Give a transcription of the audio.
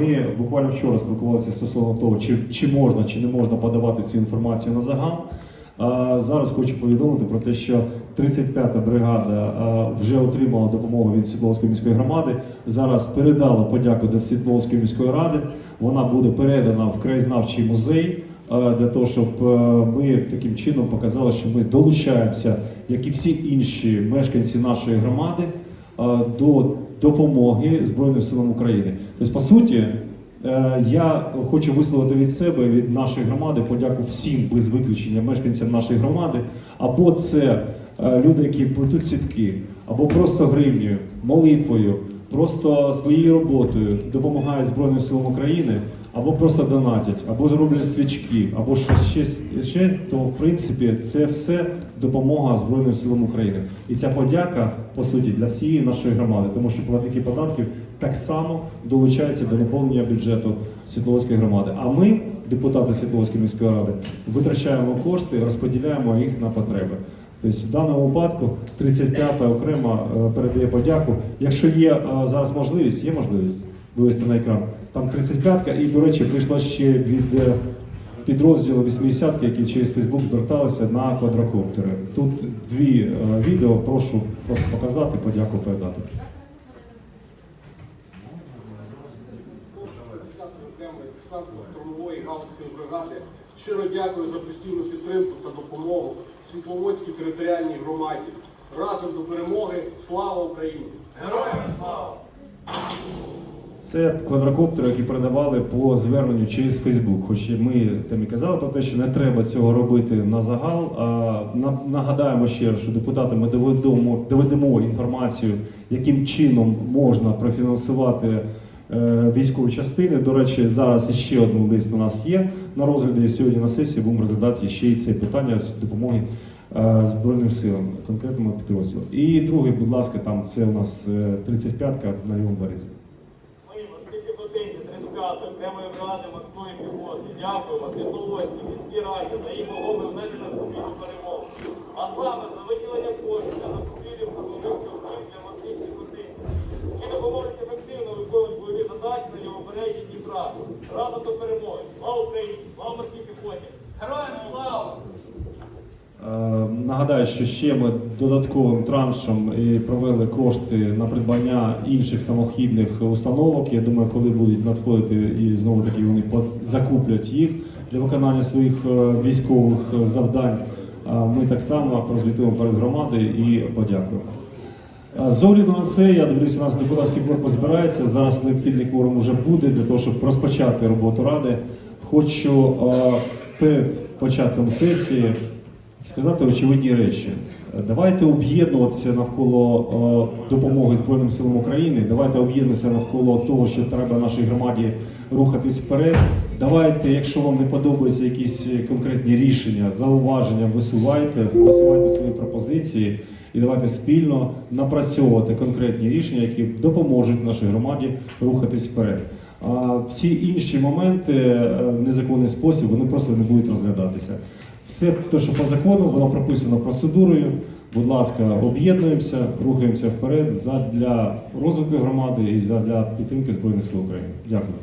Ми буквально вчора спілкувалися стосовно того, чи, чи можна, чи не можна подавати цю інформацію на загал. Зараз хочу повідомити про те, що 35-та бригада вже отримала допомогу від Світловської міської громади. Зараз передала подяку до Світловської міської ради. Вона буде передана в краєзнавчий музей для того, щоб ми таким чином показали, що ми долучаємося, як і всі інші мешканці нашої громади, до допомоги Збройним силам України. Тобто, по суті, Е, Я хочу висловити від себе, від нашої громади, подяку всім без виключення мешканцям нашої громади. Або це е, люди, які плетуть сітки, або просто гривнею, молитвою, просто своєю роботою допомагають Збройним силам України, або просто донатять, або зроблять свічки, або щось ще, ще, то в принципі це все допомога Збройним силам України. І ця подяка, по суті, для всієї нашої громади, тому що платники податків так само долучаються до наповнення бюджету Світловської громади. А ми, депутати Світловської міської ради, витрачаємо кошти, розподіляємо їх на потреби. Тобто в даному випадку 35-та окремо е, передає подяку. Якщо є е, зараз можливість, є можливість вивести на екран. Там 35-ка, і, до речі, прийшла ще від е, підрозділу 80-ки, які через Фейсбук зверталися на квадрокоптери. Тут дві відео, прошу просто показати, подяку передати. окремої десантно-штурмової галицької бригади. Щиро дякую за постійну підтримку та допомогу Світловодській територіальній громаді. Разом до перемоги! Слава Україні! Героям слава! Це квадрокоптери, які передавали по зверненню через Фейсбук. Хоч ми там і казали про те, що не треба цього робити на загал. А нагадаємо ще раз, що депутати ми доведемо, доведемо інформацію, яким чином можна профінансувати військові частини. До речі, зараз ще один лист у нас є на розгляді. Сьогодні на сесії будемо розглядати ще й це питання з допомоги е, Збройним силам, конкретному підрозділу. І другий, будь ласка, там це у нас е, 35-ка на лівому березі. Ми, морські піхотинці 35 окремої бригади морської піхоти, дякуємо Світловодській міській раді за їх вагомий внесок на лівобережжі Дніпра. До перемоги. Слава Україні! Слава морській піхоті! Героям слава! Е, Нагадаю, що ще ми додатковим траншем провели кошти на придбання інших самохідних установок. Я думаю, коли будуть надходити і знову таки вони закуплять їх для виконання своїх е, військових е, завдань. Ми так само прозвітуємо перед громадою і подякуємо. З огляду на це, я дивлюся, у нас депутатський корпус збирається. Зараз необхідний кворум вже буде для того, щоб розпочати роботу ради. Хочу перед початком сесії сказати очевидні речі. Давайте об'єднуватися навколо допомоги Збройним силам України. Давайте об'єднуватися навколо того, що треба нашій громаді рухатись вперед. Давайте, якщо вам не подобаються якісь конкретні рішення, зауваження, висувайте, висувайте свої пропозиції і давайте спільно напрацьовувати конкретні рішення, які допоможуть нашій громаді рухатись вперед. А всі інші моменти е, в незаконний спосіб вони просто не будуть розглядатися. Все те, що по закону, воно прописано процедурою. Будь ласка, об'єднуємося, рухаємося вперед задля розвитку громади і задля підтримки Збройних сил України. Дякую.